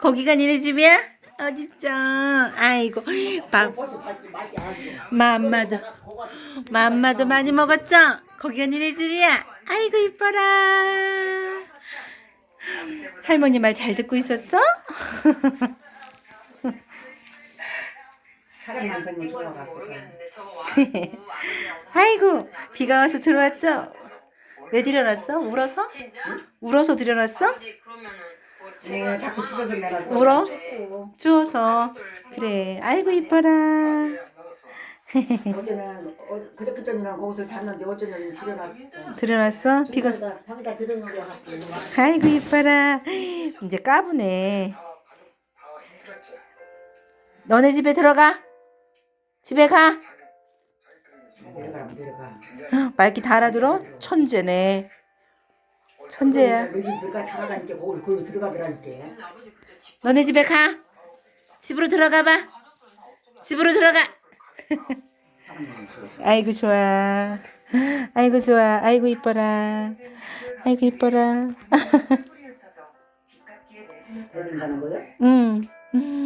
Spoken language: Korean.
거기가 니네 집이야? 어딨죠? 아이고, 밥, 맘마도, 맘마도 많이 먹었죠? 거기가 니네 집이야? 아이고, 이뻐라. 할머니 말 잘 듣고 있었어? 아이고, 비가 와서 들어왔죠? 왜 들여놨어? 울어서? 울어서 들여놨어? 아버지 그러면은 뭐 네, 제가 자꾸 찢어서 내가 울어? 추워서. 그래, 아이고, 이뻐라. 어제는 어, 그저께 전이랑 거기서 잤는데 어제는 들여놨어. 들여놨어? 비가, 방에다 방에다 들여놓은 거 갖고 아이고, 이뻐라. 이제 까부네. 너네 집에 들어가. 집에 가. 내려가면 내려가. 말기 다 알아들어? 천재네. 천재야. 너집 들어가 자라가니까 거기 거기 들어가더라니까. 너네 집에 가. 집으로 들어가 봐. 집으로 들어가. 아이고 좋아. 아이고 좋아. 아이고 이뻐라. 아이고 이뻐라. 가는? 응. 음.